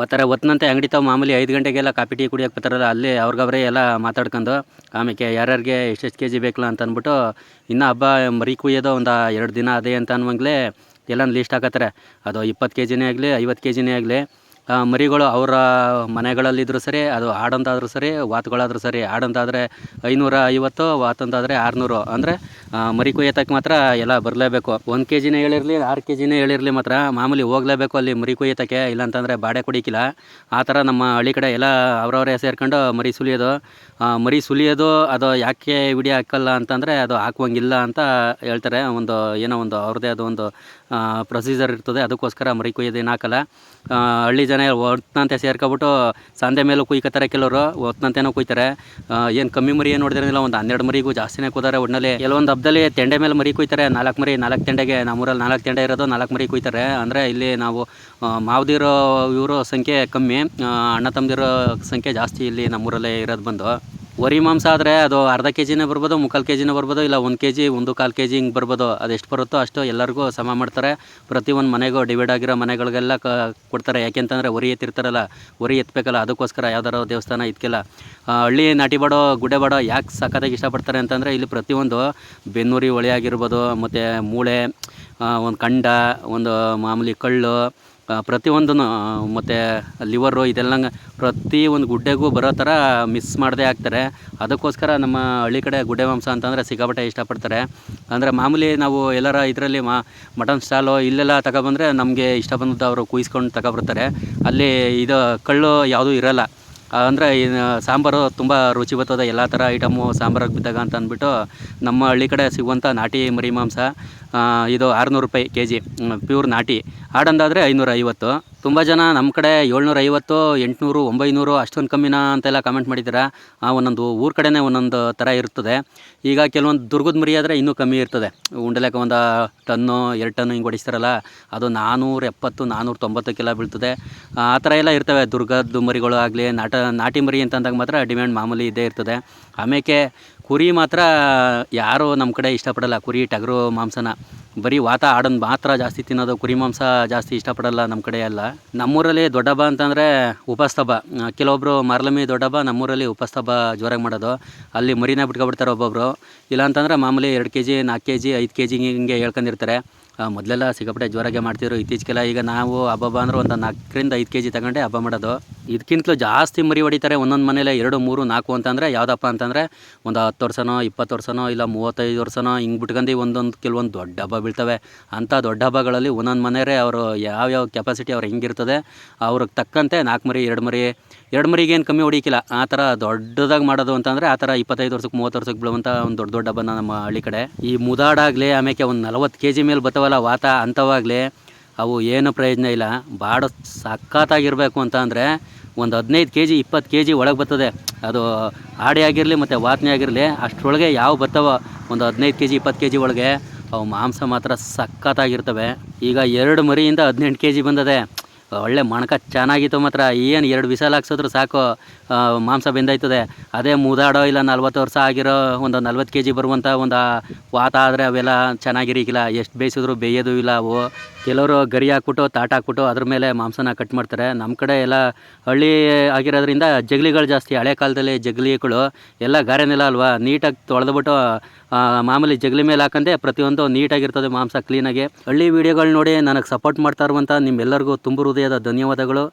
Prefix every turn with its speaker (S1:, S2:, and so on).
S1: ಓದ್ತಾರೆ ಒತ್ತನಂತೆ ಅಂಗಡಿ ತಾವು ಮಾಮೂಲಿ ಐದು ಗಂಟೆಗೆಲ್ಲ ಕಾಪಿ ಟೀ ಕುಡಿಯೋಕೆ ಬರ್ತಾರಲ್ಲ, ಅಲ್ಲಿ ಅವ್ರಿಗವ್ರೇ ಎಲ್ಲ ಮಾತಾಡ್ಕೊಂಡು ಆಮೇಲೆ ಯಾರ್ಯಾರಿಗೆ ಎಷ್ಟೆಷ್ಟು ಕೆ ಜಿ ಬೇಕಲ್ಲ ಅಂತ ಅಂದ್ಬಿಟ್ಟು, ಇನ್ನೂ ಹಬ್ಬ ಮರಿ ಕುಯ್ಯೋದು ಒಂದು ಎರಡು ದಿನ ಅದೇ ಅಂತ ಅನ್ನುವಾಗಲೇ ಎಲ್ಲ ಲೀಸ್ಟ್ ಹಾಕತ್ತಾರೆ. ಅದು ಇಪ್ಪತ್ತು ಕೆ ಜಿನೇ ಆಗಲಿ, ಐವತ್ತು ಕೆ ಜಿನೇ ಆಗಲಿ ಮರಿಗಳು ಅವರ ಮನೆಗಳಲ್ಲಿದ್ದರೂ ಸರಿ, ಅದು ಆಡಂತಾದರೂ ಸರಿ, ವಾತುಗಳಾದರೂ ಸರಿ, ಆಡಂತಾದರೆ ಐನೂರ ಐವತ್ತು, ವಾತಂತಾದರೆ ಆರುನೂರು. ಅಂದರೆ ಮರಿ ಕೊಯ್ಯತಕ್ಕೆ ಮಾತ್ರ ಎಲ್ಲ ಬರಲೇಬೇಕು. ಒಂದು ಕೆ ಜಿನೇ ಹೇಳಿರಲಿ, ಆರು ಕೆ ಜಿನೇ ಹೇಳಿರಲಿ ಮಾತ್ರ ಮಾಮೂಲಿ ಹೋಗಲೇಬೇಕು ಅಲ್ಲಿ ಮರಿ ಕೊಯ್ಯತಕ್ಕೆ. ಇಲ್ಲಾಂತಂದರೆ ಬಾಡೆ ಕುಡಿಕಿಲ್ಲ. ಆ ಥರ ನಮ್ಮ ಹಳ್ಳಿ ಕಡೆ ಎಲ್ಲ ಅವರವರೇ ಸೇರ್ಕೊಂಡು ಮರಿ ಸುಲಿಯೋದು. ಮರಿ ಸುಲಿಯೋದು ಅದು ಯಾಕೆ ವಿಡಿಯೋ ಹಾಕಲ್ಲ ಅಂತಂದರೆ ಅದು ಹಾಕುವಂಗಿಲ್ಲ ಅಂತ ಹೇಳ್ತಾರೆ. ಒಂದು ಏನೋ ಒಂದು ಅವ್ರದ್ದೇ ಅದು ಒಂದು ಪ್ರೊಸೀಜರ್ ಇರ್ತದೆ. ಅದಕ್ಕೋಸ್ಕರ ಮರಿ ಕುಯ್ಯೋದೇನು ಹಾಕಲ್ಲ. ಹಳ್ಳಿ ಜನ ಒತ್ತಂತೆ ಸೇರ್ಕೊಬಿಟ್ಟು ಸಂದೆ ಮೇಲೂ ಕುಯ್ಕೋತಾರೆ ಕೆಲವರು. ಒತ್ತಂತೆನೂ ಕುಯ್ತಾರೆ. ಏನು ಕಮ್ಮಿ ಮರಿ ಏನು ನೋಡಿದ್ರೆ ಒಂದು ಹನ್ನೆರಡು ಮರಿಗೂ ಜಾಸ್ತಿನೇ ಕೂತಾರೆ ಒಟ್ಟಿನಲ್ಲಿ ಕೆಲವೊಂದು ಹಬ್ಬದಲ್ಲಿ ತೆಂಡೆ ಮೇಲೆ ಮರಿ ಕುಯ್ತಾರೆ. ನಾಲ್ಕು ಮರಿ, ನಾಲ್ಕು ತೆಂಡೆಗೆ ನಮ್ಮೂರಲ್ಲಿ ನಾಲ್ಕು ತೆಂಡೆ ಇರೋದು, ನಾಲ್ಕು ಮರಿ ಕುಯ್ತಾರೆ. ಅಂದರೆ ಇಲ್ಲಿ ನಾವು ಮಾವದಿರೋ ಇವರು ಸಂಖ್ಯೆ ಕಮ್ಮಿ ಅಣ್ಣ ತಮ್ಮದಿರೋ ಸಂಖ್ಯೆ ಜಾಸ್ತಿ ಇಲ್ಲಿ ನಮ್ಮೂರಲ್ಲೇ ಇರೋದು ಬಂದು. ವರಿ ಮಾಂಸ ಆದರೆ ಅದು ಅರ್ಧ ಕೆ ಜಿನೇ ಬರ್ಬೋದು, ಮುಕ್ಕಾಲು ಕೆ ಜಿನೇ ಬರ್ಬೋದು, ಇಲ್ಲ ಒಂದು ಕೆ ಜಿ ಒಂದು ಕಾಲು ಕೆ ಜಿ ಹಿಂಗೆ ಬರ್ಬೋದು. ಅದು ಎಷ್ಟು ಬರುತ್ತೋ ಅಷ್ಟು ಎಲ್ಲರಿಗೂ ಸಮ ಮಾಡ್ತಾರೆ. ಪ್ರತಿಯೊಂದು ಮನೆಗೂ ಡಿವೈಡ್ ಆಗಿರೋ ಮನೆಗಳಿಗೆಲ್ಲ ಕ ಕೊಡ್ತಾರೆ. ಯಾಕೆಂತಂದರೆ ವರಿ ಎತ್ತಿರ್ತಾರಲ್ಲ, ವರಿ ಎತ್ತಬೇಕಲ್ಲ ಅದಕ್ಕೋಸ್ಕರ ಯಾವ್ದಾರು ದೇವಸ್ಥಾನ ಇದಕ್ಕೆಲ್ಲ ಹಳ್ಳಿ ನಾಟಿ ಬಾಡೋ, ಗುಡ್ಡೆ ಬಾಡೋ ಯಾಕೆ ಸಖತ್ತಾಗಿ ಇಷ್ಟಪಡ್ತಾರೆ ಅಂತಂದರೆ ಇಲ್ಲಿ ಪ್ರತಿಯೊಂದು ಬೆನ್ನೂರಿ ಹೊಳೆ ಆಗಿರ್ಬೋದು, ಮತ್ತು ಮೂಳೆ ಒಂದು ಕಂಡ, ಒಂದು ಮಾಮೂಲಿ ಕಳ್ಳು ಪ್ರತಿಯೊಂದೂ ಮತ್ತು ಲಿವರು ಇದೆಲ್ಲ ಪ್ರತಿ ಒಂದು ಗುಡ್ಡೆಗೂ ಬರೋ ಥರ ಮಿಸ್ ಮಾಡದೆ ಹಾಕ್ತಾರೆ ಅದಕ್ಕೋಸ್ಕರ ನಮ್ಮ ಹಳ್ಳಿ ಕಡೆ ಗುಡ್ಡೆ ಮಾಂಸ ಅಂತಂದರೆ ಸಿಕ್ಕಾಪಟ್ಟೆ ಇಷ್ಟಪಡ್ತಾರೆ. ಅಂದರೆ ಮಾಮೂಲಿ ನಾವು ಎಲ್ಲರ ಇದರಲ್ಲಿ ಮಾ, ಮಟನ್ ಸ್ಟಾಲು ಇಲ್ಲೆಲ್ಲ ತಗೊಬಂದರೆ ನಮಗೆ ಇಷ್ಟ ಬಂದದ್ದು ಅವರು ಕುಯ್ಸ್ಕೊಂಡು ತಗೊಬರ್ತಾರೆ. ಅಲ್ಲಿ ಇದು ಕಳ್ಳು ಯಾವುದೂ ಇರಲ್ಲ. ಅಂದರೆ ಸಾಂಬಾರು ತುಂಬ ರುಚಿ ಬರ್ತದೆ. ಎಲ್ಲ ಥರ ಐಟಮು ಸಾಂಬಾರಾಗಿ ಬಿದ್ದಾಗ ಅಂತ ಅಂದ್ಬಿಟ್ಟು ನಮ್ಮ ಹಳ್ಳಿ ಕಡೆ ಸಿಗುವಂಥ ನಾಟಿ ಮರಿ ಮಾಂಸ ಇದು ಆರುನೂರು ರೂಪಾಯಿ ಕೆ ಜಿ ಪ್ಯೂರ್ ನಾಟಿ. ಆಡಂದಾದರೆ ಐನೂರ ಐವತ್ತು ತುಂಬ ಜನ ನಮ್ಮ ಕಡೆ ಏಳ್ನೂರ ಐವತ್ತು ಎಂಟುನೂರು, ಒಂಬೈನೂರು ಅಷ್ಟೊಂದು ಕಮ್ಮಿನ ಅಂತೆಲ್ಲ ಕಮೆಂಟ್ ಮಾಡಿದ್ದೀರಾ? ಒಂದೊಂದು ಊರ ಕಡೆನೇ ಒಂದೊಂದು ಥರ ಇರ್ತದೆ. ಈಗ ಕೆಲವೊಂದು ದುರ್ಗದ ಮರಿ ಆದರೆ ಇನ್ನೂ ಕಮ್ಮಿ ಇರ್ತದೆ. ಉಂಡಲೆಕ್ಕ ಒಂದು ಟನ್ನು, ಎರಡು ಟನ್ನು ಹಿಂಗೆ ಹೊಡಿಸ್ತಾರಲ್ಲ, ಅದು ನಾನ್ನೂರ ಎಪ್ಪತ್ತು ನಾನ್ನೂರ ತೊಂಬತ್ತಕ್ಕೆಲ್ಲ ಬೀಳ್ತದೆ. ಆ ಥರ ಎಲ್ಲ ಇರ್ತವೆ. ದುರ್ಗದ ಮರಿಗಳು ಆಗಲಿ ನಾಟ ನಾಟಿ ಮರಿ ಅಂತಂದಾಗ ಮಾತ್ರ ಡಿಮ್ಯಾಂಡ್ ಮಾಮೂಲಿ ಇದ್ದೇ ಇರ್ತದೆ. ಆಮೇಲೆ ಕುರಿ ಮಾತ್ರ ಯಾರೂ ನಮ್ಮ ಕಡೆ ಇಷ್ಟಪಡಲ್ಲ. ಕುರಿ, ಟಗರು, ಮಾಂಸನ. ಬರೀ ವಾತ ಆಡೋದು ಮಾತ್ರ ಜಾಸ್ತಿ ತಿನ್ನೋದು, ಕುರಿ ಮಾಂಸ ಜಾಸ್ತಿ ಇಷ್ಟಪಡಲ್ಲ ನಮ್ಮ ಕಡೆ ಎಲ್ಲ. ನಮ್ಮೂರಲ್ಲಿ ದೊಡ್ಡಬ್ಬ ಅಂತಂದರೆ ಉಪಸ್ತಬ್ಬ. ಕೆಲವೊಬ್ಬರು ಮರಲಮಿ ದೊಡ್ಡಬ್ಬ ನಮ್ಮೂರಲ್ಲಿ ಉಪಸ್ತಬ್ಬ ಜೋರಾಗಿ ಮಾಡೋದು. ಅಲ್ಲಿ ಮರಿನ ಬಿಟ್ಕೊಬಿಡ್ತಾರೆ ಒಬ್ಬೊಬ್ಬರು ಇಲ್ಲಾಂತಂದ್ರೆ ಮಾಮೂಲಿ ಎರಡು ಕೆ ಜಿ ನಾಲ್ಕು ಕೆ ಜಿ ಐದು ಕೆ ಜಿ ಹಿಂಗೆ ಹೇಳ್ಕೊಂಡಿರ್ತಾರೆ. ಮೊದಲೆಲ್ಲ ಸಿಕ್ಕಾಪಟ್ಟೆ ಜೋರಾಗೆ ಮಾಡ್ತಿದ್ರು. ಇತ್ತೀಚೆಗೆಲ್ಲ ಈಗ ನಾವು ಹಬ್ಬ ಅಂದ್ರೆ ಒಂದು ನಾಲ್ಕರಿಂದ ಐದು ಕೆ ಜಿ ತಗೊಂಡೆ ಹಬ್ಬ ಮಾಡೋದು. ಇದಕ್ಕಿಂತಲೂ ಜಾಸ್ತಿ ಮರಿ ಹೊಡಿತಾರೆ. ಒಂದೊಂದು ಮನೇಲೆ ಎರಡು, ಮೂರು, ನಾಲ್ಕು ಅಂತಂದರೆ ಯಾವುದಪ್ಪ ಅಂತಂದರೆ ಒಂದು ಹತ್ತು ವರ್ಷನೋ, ಇಪ್ಪತ್ತು ವರ್ಷನೋ, ಇಲ್ಲ ಮೂವತ್ತೈದು ವರ್ಷನೋ ಹಿಂಗೆ ಬಿಟ್ಕೊಂಡು ಒಂದೊಂದು ಕೆಲವೊಂದು ದೊಡ್ಡ ಹಬ್ಬ ಬೀಳ್ತವೆ. ಅಂಥ ದೊಡ್ಡ ಹಬ್ಬಗಳಲ್ಲಿ ಒಂದೊಂದು ಮನೆಯೇ ಅವರು ಯಾವ್ಯಾವ ಕೆಪಾಸಿಟಿ ಅವ್ರು ಹೆಂಗಿರ್ತದೆ, ಅವ್ರಿಗೆ ತಕ್ಕಂತೆ ನಾಲ್ಕು ಮರಿ, ಎರಡು ಮರಿ, ಎರಡು ಮರಿಗೆ ಏನು ಕಮ್ಮಿ ಹೊಡಿಕಿಲ್ಲ. ಆ ಥರ ದೊಡ್ಡದಾಗಿ ಮಾಡೋದು ಅಂತಂದರೆ ಆ ಥರ ಇಪ್ಪತ್ತೈದು ವರ್ಷಕ್ಕೆ ಮೂವತ್ತು ವರ್ಷಕ್ಕೆ ಬೀಳುವಂಥ ಒಂದು ದೊಡ್ಡ ದೊಡ್ಡ ಹಬ್ಬನ ನಮ್ಮ ಹಳ್ಳಿ ಕಡೆ. ಈ ಮುದಾಡಾಗಲಿ ಆಮೇಲೆ ಒಂದು ನಲವತ್ತು ಕೆ ಜಿ ಮೇಲೆ ಬತ್ತವಲ್ಲ ವಾತ ಅಂಥವಾಗಲಿ ಅವು ಏನು ಪ್ರಯೋಜನ ಇಲ್ಲ. ಬಾಡ ಸಖತ್ತಾಗಿರಬೇಕು ಅಂತ ಅಂದರೆ ಒಂದು ಹದಿನೈದು ಕೆ ಜಿ ಇಪ್ಪತ್ತು ಕೆ ಜಿ ಒಳಗೆ ಬರ್ತದೆ. ಅದು ಆಡಿ ಆಗಿರಲಿ ಮತ್ತು ವಾತನೆ ಆಗಿರಲಿ, ಅಷ್ಟರೊಳಗೆ ಯಾವ ಬರ್ತಾವ ಒಂದು ಹದಿನೈದು ಕೆ ಜಿ ಇಪ್ಪತ್ತು ಕೆ ಜಿ ಒಳಗೆ ಅವು ಮಾಂಸ ಮಾತ್ರ ಸಖತ್ತಾಗಿರ್ತವೆ. ಈಗ ಎರಡು ಮರಿಯಿಂದ ಹದಿನೆಂಟು ಕೆ ಜಿ ಬಂದದೆ. ಒಳ್ಳೆ ಮಣಕ ಚೆನ್ನಾಗಿತ್ತು ಮಾತ್ರ. ಏನು ಎರಡು ಬಿಸಲ್ ಹಾಕ್ಸಿದ್ರು ಸಾಕು. ಮಾಂಸ ಬೆಂದಾಯ್ತದೆ. ಅದೇ ಮುದಾಡೋ ಇಲ್ಲ, ನಲ್ವತ್ತು ವರ್ಷ ಆಗಿರೋ ಒಂದು ನಲ್ವತ್ತು ಕೆ ಜಿ ಬರುವಂಥ ಒಂದು ವಾತ ಆದರೆ ಅವೆಲ್ಲ ಚೆನ್ನಾಗಿರಿಕಿಲ್ಲ. ಎಷ್ಟು ಬೇಯಿಸಿದ್ರು ಬೇಯೋದು ಇಲ್ಲ. ಅವು ಕೆಲವರು ಗರಿ ಹಾಕ್ಬಿಟ್ಟು, ತಾಟ ಹಾಕ್ಬಿಟ್ಟು ಅದ್ರ ಮೇಲೆ ಮಾಂಸನ ಕಟ್ ಮಾಡ್ತಾರೆ. ನಮ್ಮ ಕಡೆ ಎಲ್ಲ ಹಳ್ಳಿ ಆಗಿರೋದ್ರಿಂದ ಜಗಲಿಗಳು ಜಾಸ್ತಿ. ಹಳೆ ಕಾಲದಲ್ಲಿ ಜಗಲಿಗಳು ಎಲ್ಲ ಗಾರೆನೆಲ್ಲ ಅಲ್ವಾ? ನೀಟಾಗಿ ತೊಳೆದ್ಬಿಟ್ಟು ಮಾಮೂಲಿ ಜಗಲಿ ಮೇಲೆ ಹಾಕಂದೆ ಪ್ರತಿಯೊಂದು ನೀಟಾಗಿರ್ತದೆ ಮಾಂಸ ಕ್ಲೀನಾಗಿ ಹಳ್ಳಿ ವೀಡಿಯೋಗಳು ನೋಡಿ ನನಗೆ ಸಪೋರ್ಟ್ ಮಾಡ್ತಾ ಇರುವಂಥ ನಿಮ್ಮೆಲ್ಲರಿಗೂ ತುಂಬ ಹೃದಯದ ಧನ್ಯವಾದಗಳು.